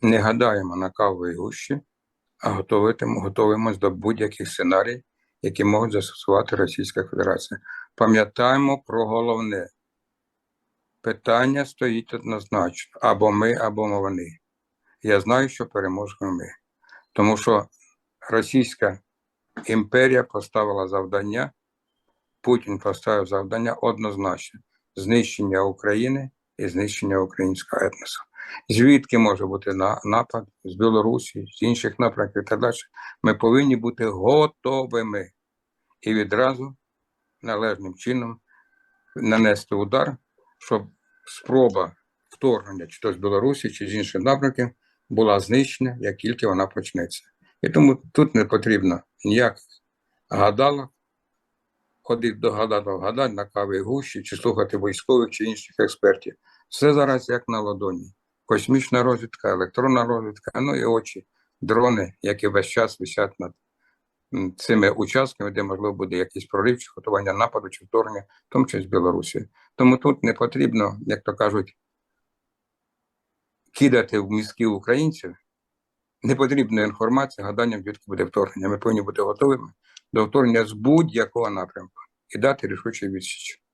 не гадаємо на кавовій гущі, а готуємось до будь-яких сценаріїв, які можуть застосувати Російська Федерація. Пам'ятаємо про головне. Питання стоїть однозначно: або ми, або вони. Я знаю, що переможемо ми. Тому що Російська імперія поставила завдання, Путін поставив завдання однозначно знищення України і знищення українського етносу. Звідки може бути на- напад з Білорусі, з інших напрямків і так далі. Ми повинні бути готовими і відразу належним чином нанести удар, щоб спроба вторгнення чи то з Білорусі, чи з інших напрямків була знищена, як тільки вона почнеться. І тому тут не потрібно ніяких гадалок, ходити до гадалок, гадати на каві гущі, чи слухати військових чи інших експертів. Все зараз як на ладоні. Космічна розвідка, електронна розвідка, ну і очі, дрони, які весь час висять над цими участками, де можливо буде якийсь прорив, чи готування нападу, чи вторгнення, в тому числі з Білорусі. Тому тут не потрібно, як то кажуть, кидати в мізки українців. Не потрібна інформація, гаданням, звідки буде вторгнення. Ми повинні бути готовими до вторгнення з будь-якого напрямку і дати рішучий відсіч.